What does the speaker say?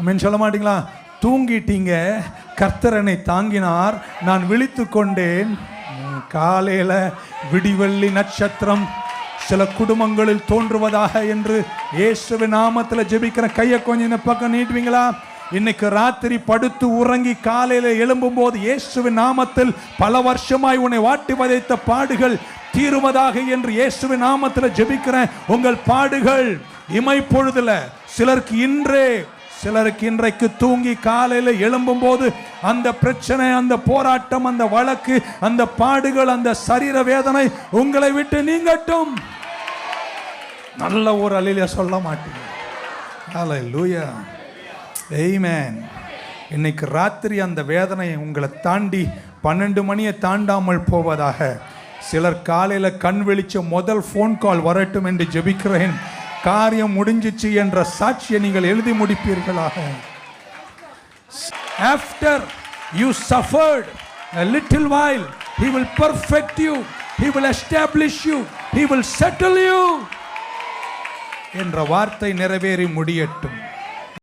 அமீன் சொல்ல மாட்டீங்களா? தூங்கிட்டீங்க. கர்த்தரனை தாங்கினார். நான் விழித்து கொண்டேன். காலையில் விடிவெள்ளி நட்சத்திரம் சில குடும்பங்களில் தோன்றுவதாக என்று இயேசுவின் நாமத்தில் ஜெபிக்கிற கையை கொஞ்சம் இந்த பக்கம் நீட்டுவீங்களா? இன்னைக்கு ராத்திரி படுத்து உறங்கி காலையில் எழும்பும் போது இயேசுவின் நாமத்தில் பல வருஷமாய் உன்னை வாட்டி வதைத்த பாடுகள் தீருவதாக என்று இயேசுவின் நாமத்தில் ஜெபிக்கிறேன். உங்கள் பாடுகள் இமை பொழுதுல சிலருக்கு இன்றே சிலருக்கு இன்றைக்கு தூங்கி காலையில எழும்பும் போது அந்த பிரச்சனை அந்த போராட்டம் அந்த வழக்கு அந்த பாடுகள் அந்த சரீர வேதனை உங்களை விட்டு நீங்கட்டும். நல்ல ஒரு அலையில சொல்ல மாட்டீங்க. ஹalleluya ஆமென் இன்னைக்கு ராத்திரி அந்த வேதனை உங்களை தாண்டி பன்னெண்டு மணியை தாண்டாமல் போவதாக. சிலர் காலையில கண் வெளிச்ச முதல் ஃபோன் கால் வரட்டும் என்று ஜெபிக்கிறேன். காரியம் முடிஞ்சிச்சு என்ற சாட்சியை நீங்கள் எழுதி முடிப்பீர்களாக after you suffered little while he will perfect you he will establish you he will settle you என்ற வார்த்தை நிறைவேறி முடியட்டும்